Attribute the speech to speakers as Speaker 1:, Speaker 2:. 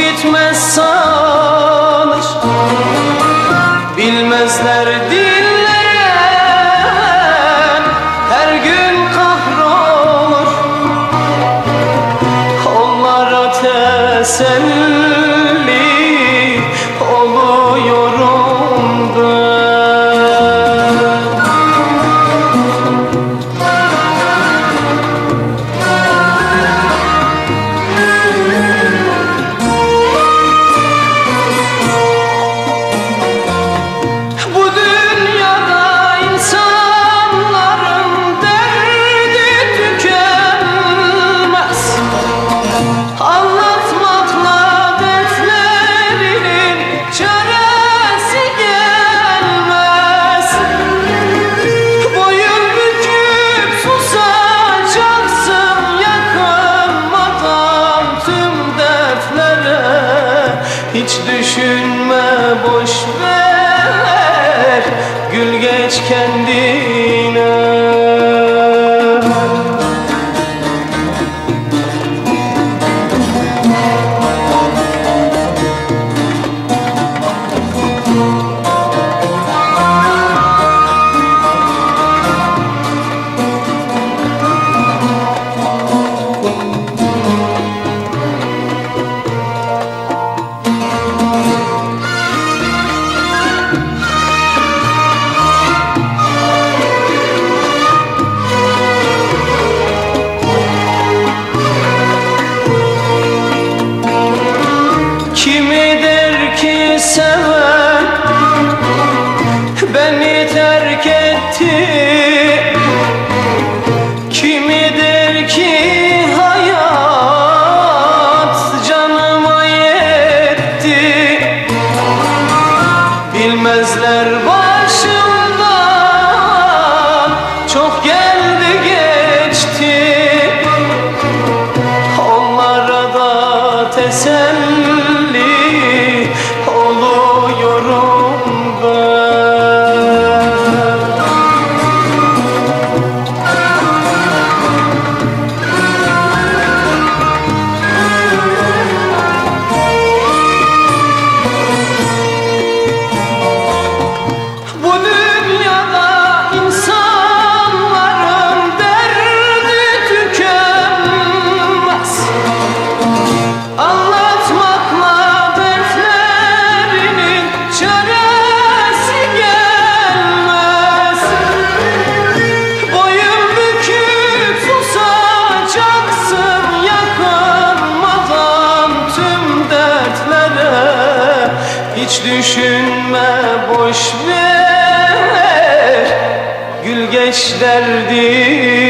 Speaker 1: bitmez sanır. Bilmezler dillere her gün kahrolur. Onlara teselli düşünme boş ver. Gül geç kendi sesem Düşünme boş ver. Gül geç derdim